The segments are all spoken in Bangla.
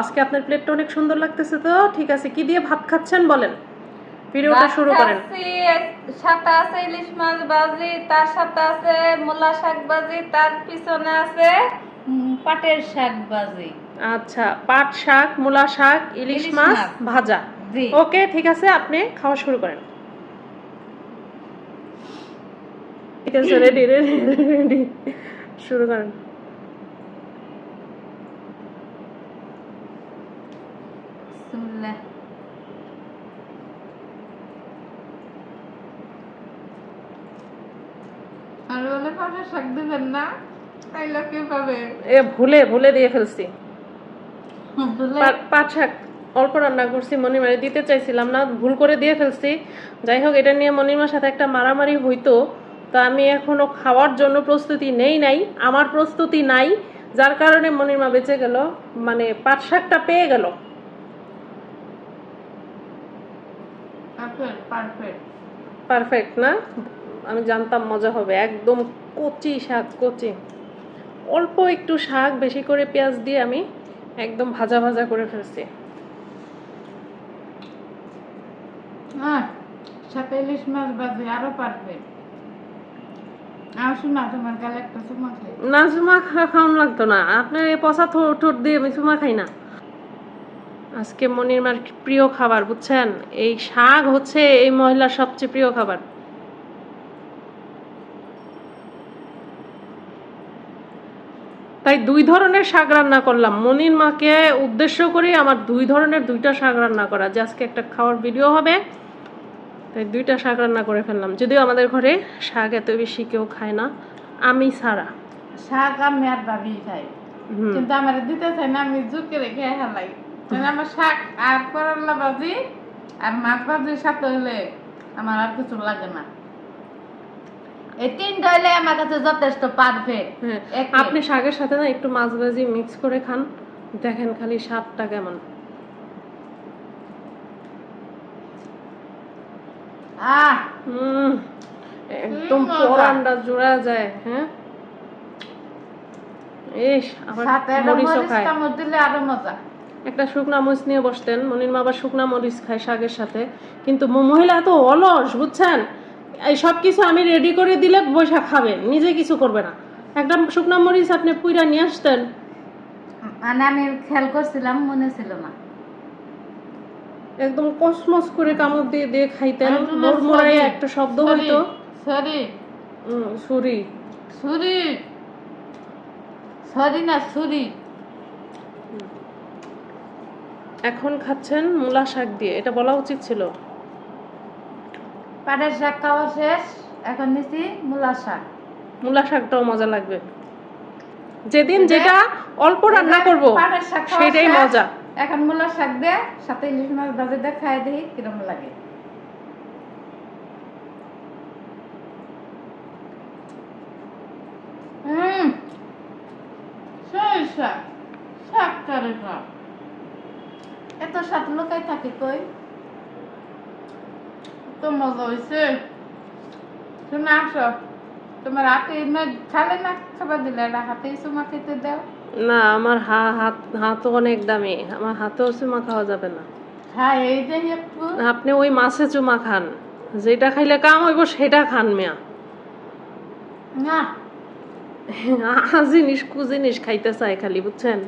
আজকে আপনার প্লেটটা অনেক সুন্দর লাগতেছে তো? ঠিক আছে কি দিয়ে ভাত খাচ্ছেন বলেন? ভিডিওটা শুরু করেন। সাথে আছে ইলিশ মাছ ভাজি তার সাথে আছে মূলা শাক ভাজি তার পিছনে আছে পাটের শাক ভাজি। আচ্ছা পাট শাক মূলা শাক ইলিশ মাছ। ভাজা। ওকে ঠিক আছে আপনি খাওয়া শুরু করেন। ঠিক আছে রেডি রেডি রেডি শুরু করেন। আর শাক দিবেন না। তাইলে কি পাবে এ ভুলে ভুলে দিয়ে ফেলছি। পাট শাক অল্প রান্না করছি মনিমারে দিতে চাইছিলাম না ভুল করে দিয়ে ফেলছি। যাই হোক এটা নিয়ে মনিমার সাথে একটা মারামারি হইতো তো আমি এখনও খাওয়ার জন্য প্রস্তুতি নেই নাই আমার প্রস্তুতি নাই যার কারণে মনিমা বেঁচে গেল মানে পাট শাকটা পেয়ে গেল। পারফেক্ট না? আমি জানতাম মজা হবে একদম কচি শাক কচি। অল্প একটু শাক বেশি করে পেঁয়াজ দিয়ে আমি একদম ভাজা ভাজা করে ফেলছি। সাথে ইলিশ মাছ আরও পারফেক্ট না খাওয়ান লাগতো না। আপনার এই পচা ঠোঁট দিয়ে আমি খাই না। আজকে মনির মার প্রিয় খাবার বুঝছেন? এই শাক হচ্ছে এই মহিলার সবচেয়ে প্রিয় খাবার। তাই দুই ধরনের শাক রান্না করলাম। মনির মাকে উদ্দেশ্য করে আমার দুই ধরনের দুইটা শাক রান্না করা। যে আজকে একটা খাওয়ার ভিডিও হবে তাই দুইটা শাক রান্না করে ফেললাম। যদিও আমাদের ঘরে শাক এত বেশি কেউ খায় না আমি ছাড়া। শাক আমি আর ভাবি খাই কিন্তু আমার দিতে চাই না আমি জুকে রেখে হেলাই আমার শাক আর করলা ভাজি আর মাছ ভাজির সাথে হইলে আমার আর কিছু লাগে না। এই তিনটা আমার কাছে যথেষ্ট পারফেক্ট হ্যাঁ আপনি শাকের সাথে না একটু মাছ ভাজি মিক্স করে খান। দেখেন খালি স্বাদটা কেমন। আহ! একদম। পরান্ডা জোড়া যায় হ্যাঁ? ইস মরিচও খায়। দিলে আরও মজা। একটা শুকনা মরিচ নিয়ে বসতেন। মনির মা আবার শুকনা মরিচ খায় শাকের সাথে। কিন্তু মহিলা তো অলস বুঝছেন? সব কিছু আমি রেডি করে দিলে বৈশা খাবেন নিজে কিছু করবে না। একটা শুকনা মরিচ আপনি পুইরা নিয়ে আসতেন। মানে আমি খেয়াল করছিলাম মনে ছিল না। একদম কসমস করে কামড় দিয়ে দিয়ে খাইতেন মোড়মোড়াই একটা শব্দ হইতো। সরি। সরি। না ছুরি এখন খাচ্ছেন মূলা শাক দিয়ে এটা বলা উচিত ছিল। পাটের শাক খাওয়া শেষ এখন নিছি মূলা শাক। মূলা শাকটাও মজা লাগবে। যেদিন যেটা অল্প রান্না করব সেটাই মজা। এখন মূলা শাক দে সাথে ইলিশ মাছ ভাজি দিয়ে খাই দেখি কিরম লাগে। হুম সেই শাক শাক কারে শাক? এত সাত লোকাই থাকে কই? তো মজা হয়েছে শোনা আসো। তোমার হাতে খালে না খাবার দিলে হাতে চুমা খেতে দাও। না আমার হা- হাত হাতও অনেক দামি। আমার হাতেও চুমা খাওয়া যাবে না। হ্যাঁ এই যে আপনি ওই মাছে চুমা খান। যেটা খাইলে কাম হইব সেটা খান মিয়া। না। জিনিস কু জিনিস খাইতে চাই খালি বুঝছেন?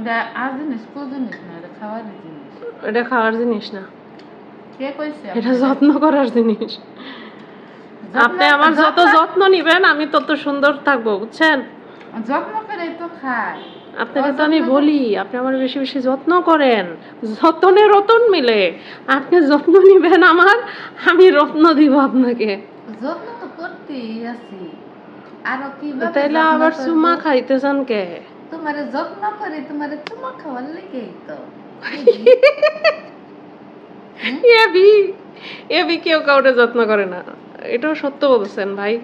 এটা আর জিনিস কো জিনিস না এটা খাওয়ার জিনিস। এটা খাওয়ার জিনিস না। কে কইছে এটা যত্ন করার জিনিস। আপনি আমার যত যত্ন নিবেন আমি তত সুন্দর থাকব বুঝছেন? যত্ন করে তো খায়। আপনাকে তো আমি বলি আপনি আমার বেশি বেশি যত্ন করেন। যত্নে রতন মিলে। আপনি যত্ন নিবেন আমার আমি রত্ন দিব আপনাকে। যত্ন তো করতেই আছি। আরও কি তাইলে আবার চুমা খাইতে চান কে? তোমারে যত্ন করে তোমারে চুমা খাওয়ার লেগেই তো। এবি এবি কেউ কাউরে যত্ন করে না। এটাও সত্য বলছেন ভাই।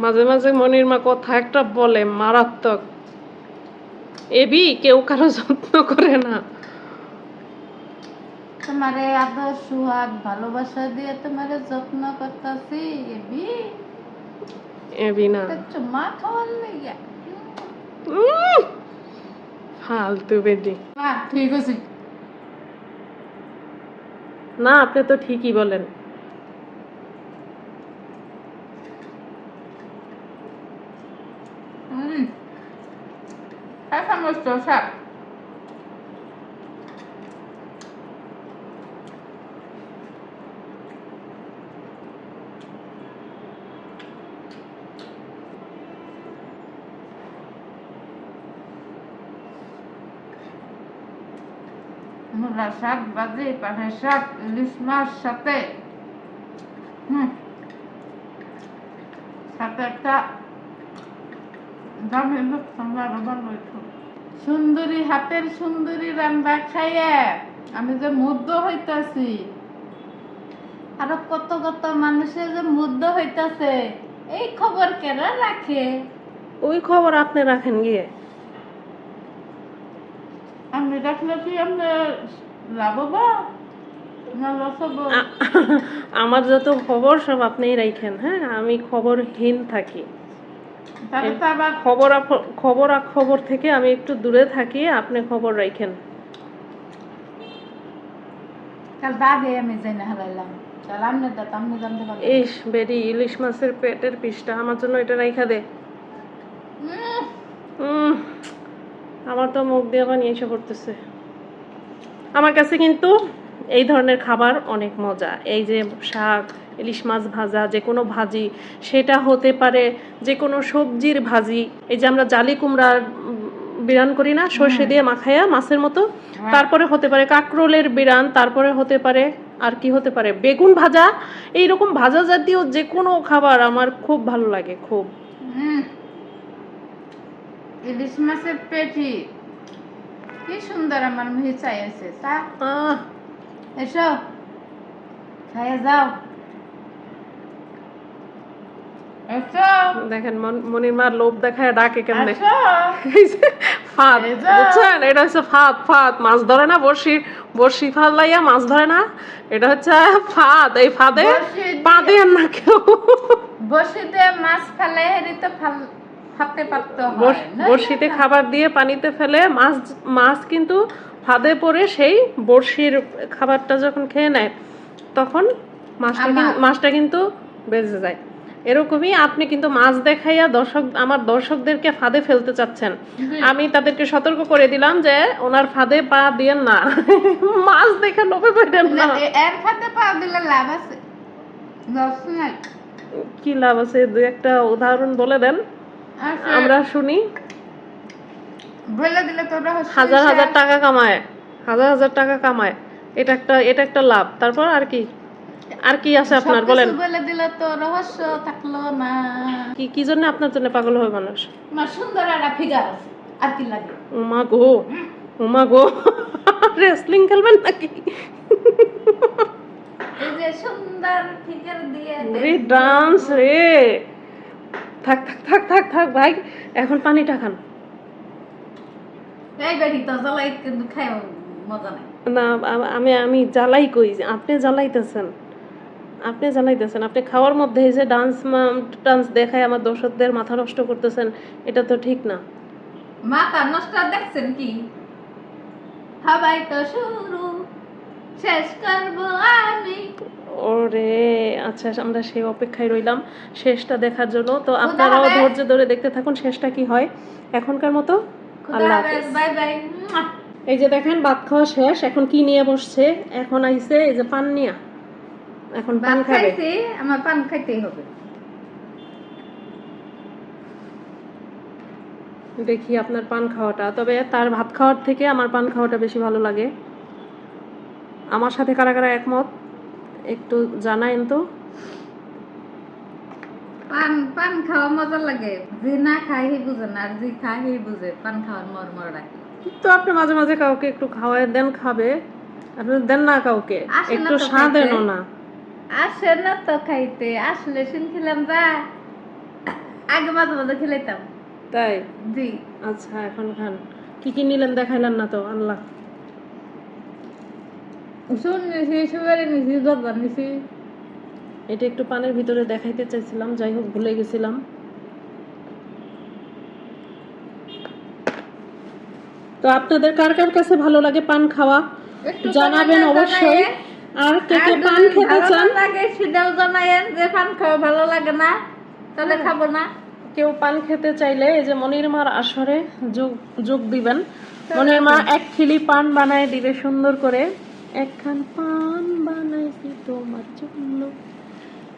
মাঝে মাঝে মনির মা কথা একটা বলে মারাত্মক। এবি কেউ কারও যত্ন করে না। তোমারে আদর সুহাগ ভালোবাসা দিয়ে তোমারে যত্ন করতেছি এবি এবি না। চুমা খাওয়ার লেগে উম, ফালতু বেডি ঠিক আছে। না আপনি তো ঠিকই বলেন। হুম চামচ তো শাক শাক ভাজি পানের শাক ইলিশ মাছ সাথে। হুম। সাথে একটা দামি লোক আমরা রোবার বইতো সুন্দরী হাতের সুন্দরী রান্না খাইয়ে। আমি যে মুগ্ধ হইতাছি। আরও কত কত মানুষের যে মুগ্ধ হইতাছে। এই খবর কেরা রাখে? ওই খবর আপনি রাখেন গিয়ে। আমি রাখলে কি আমরা আ- আমার যত খবর সব আপনিই রাখেন হ্যাঁ? আমি খবরহীন থাকি। খবর খবর খবর থেকে আমি একটু দূরে থাকি আপনি খবর রাখেন ইস বেরি ইলিশ মাছের পেটের পিসটা জন্য এটা রাইখা দে। আমার তো মুখ দিয়ে আবার নিয়ে এসে পড়তেছে। আমার কাছে কিন্তু এই ধরনের খাবার অনেক মজা। এই যে শাক ইলিশ মাছ ভাজা যে কোনো ভাজি সেটা হতে পারে যে কোনো সবজির ভাজি। এই যে আমরা জালি কুমড়ার বিরান করি না সর্ষে দিয়ে মাখাইয়া মাছের মতো। তারপরে হতে পারে কাঁকরোলের বিরান তারপরে হতে পারে আর কি হতে পারে? বেগুন ভাজা এই রকম ভাজা জাতীয় যে কোনো খাবার আমার খুব ভালো লাগে খুব। ইলিশ মাছের পেটি। কি সুন্দর আমার মুহে চাই আছে তা? আহ। এসো। খাইয়ে যাও। দেখেন মনির মার লোভ দেখায় ডাকে কেমনে। ফাঁদ বুঝছেন? এটা হচ্ছে ফাঁদ ফাঁদ। মাছ ধরে না বড়শি বড়শি ফাঁদ লাইয়া মাছ ধরে না? এটা হচ্ছে ফাঁদ। এই ফাঁদে বড়শি পা দেন না কেউ। মাছ ফেলে হেরি তো পারতে? বড়শিতে খাবার দিয়ে পানিতে ফেলে মাছ মাছ কিন্তু ফাঁদে পড়ে সেই বড়শির খাবারটা যখন খেয়ে নেয় তখন মাছটা মাছটা কিন্তু বেঁচে যায়। এরকমই আপনি কিন্তু মাছ দেখাইয়া দর্শক আমার দর্শকদেরকে ফাঁদে ফেলতে চাচ্ছেন। আমি তাদেরকে সতর্ক করে দিলাম যে ওনার ফাঁদে পা দিয়েন না। মাছ দেখে লোভে পড়েন না, এর ফাতে পা দিলে লাভ আছে। কি লাভ আছে? দু একটা উদাহরণ বলে দেন। আমরা শুনি। বলে দিলে তোরা হাজার হাজার টাকা কামায়। হাজার হাজার টাকা কামায়। এটা একটা এটা একটা লাভ। তারপর আর কি আর কি আছে আপনার? বলেন। বলে দিলে তো রহস্য থাকল না। কি কি জন্য আপনার জন্য পাগল হবে মানুষ? আমার সুন্দর একটা ফিগার আছে। আর কি লাগে? উমা গো। উমা গো। রেসলিং খেলবেন নাকি? এই যে সুন্দর ফিগার দিয়ে রে ডান্স রে। থাক থাক থাক থাক থাক ভাই এখন পানিটা খান। না আমি আমি জ্বালাই কই আপনি জ্বালাইতেছেন। আপনি জ্বালাইতেছেন আপনি খাওয়ার মধ্যে যে ডান্স ডান্স দেখায় আমার দর্শকদের মাথা নষ্ট করতেছেন এটা তো ঠিক না। মাথা নষ্ট দেখছেন কি? সবাই তো শুরু শেষ করব আমি। ওরে আচ্ছা আমরা সেই অপেক্ষায় রইলাম শেষটা দেখার জন্য। তো আপনারাও ধৈর্য ধরে দেখতে থাকুন শেষটা কি হয়। এখনকার মতো আল্লাহ বাই বাই। এই যে দেখেন ভাত খাওয়া শেষ এখন কি নিয়ে বসছে? এখন আইছে এই যে পান নিয়া। এখন পান খাবে। আমার পান খাইতেই হবে। দেখি আপনার পান খাওয়াটা। তবে তার ভাত খাওয়ার থেকে আমার পান খাওয়াটা বেশি ভালো লাগে। আমার সাথে কারা কারা একমত? একটু জানাইন তো। পান পান খাওয়া মজা লাগে। যে না খায় হে বুঝে না আর যে খায় হে বুঝে। পান খাওয়ার মর্মর রাখে। তো আপনি মাঝে মাঝে কাউকে একটু খাওয়াই দেন খাবে। আপনি দেন না কাউকে। একটু। না। আসে না তো খাইতে। আসলে শুনছিলাম যা। আগে মাঝে মাঝে খেলাইতাম। তাই? জি। আচ্ছা এখন খান। কি কি নিলেন দেখাইলেন না তো? আল্লাহ। শুন নিছি সুগারে নিছি জর্দা নিছি এটা একটু পানের ভিতরে দেখাইতে চাইছিলাম যাই হোক ভুলে গেছিলাম। তো তো আপনাদের কার কার কাছে ভালো লাগে পান খাওয়া? জানাবেন অবশ্যই। আর কে কে পান খেতে চান? লাগে সেটাও জানায়েন যে পান খাওয়া ভালো লাগে না তাহলে খাব না। কেউ পান খেতে চাইলে এই যে মনির মার আসরে যোগ যোগ দিবেন। মনির মা এক খিলি পান বানায় দিবে সুন্দর করে। একখান পান বানাইছি তোমার জন্য।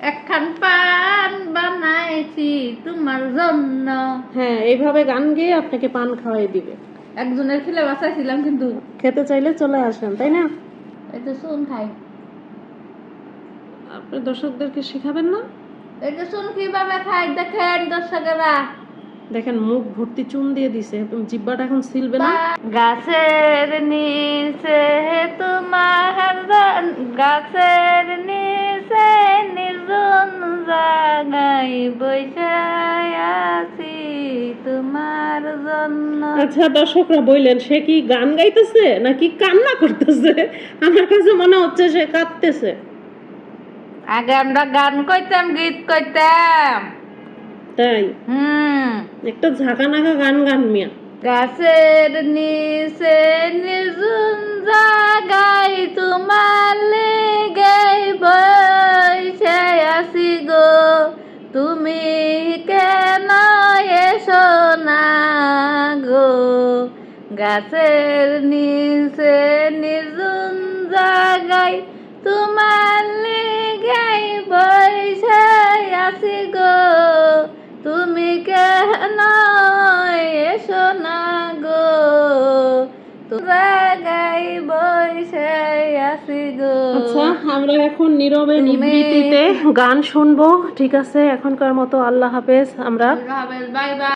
একখান পান বানাইছি তোমার জন্য। হ্যাঁ এইভাবে গান গেয়ে আপনাকে পান খাওয়াই দিবে। একজনের খিলে বাঁচাইছিলাম কিন্তু। খেতে চাইলে চলে আসেন তাই না? এই তো শুন খাই আপনি দর্শকদেরকে শিখাবেন না? এই তো শুন কীভাবে খাই দেখেন দর্শকেরা। দেখেন মুখ ভর্তি চুন দিয়ে দিছে জিব্বাটা এখন সিলবে না। গাছের নিচে তোমার গাছের নিচে নির্জন জাগাই বৈশাই আছি তোমার জন্য। আচ্ছা দর্শকরা বললেন সে কি গান গাইতেছে নাকি কান্না করতেছে? আমার কাছে মনে হচ্ছে সে কাঁদতেছে। আগে আমরা গান কইতাম গীত কইতাম। তাই। হুম। একটা ঝাঁকা নাকা গান গান মিয়া। গাছের নিচে নির্জন জাগাই তোমার লেগাই বসে আসি গো। তুমি কেন এসো না গো? গাছের নিচে নির্জন না গো জাগাই বসে আসি গো। আচ্ছা আমরা এখন নীরবে নিবৃত্তিতে গান শুনব ঠিক আছে? এখনকার মতো আল্লাহ হাফেজ আমরা বাই বাই।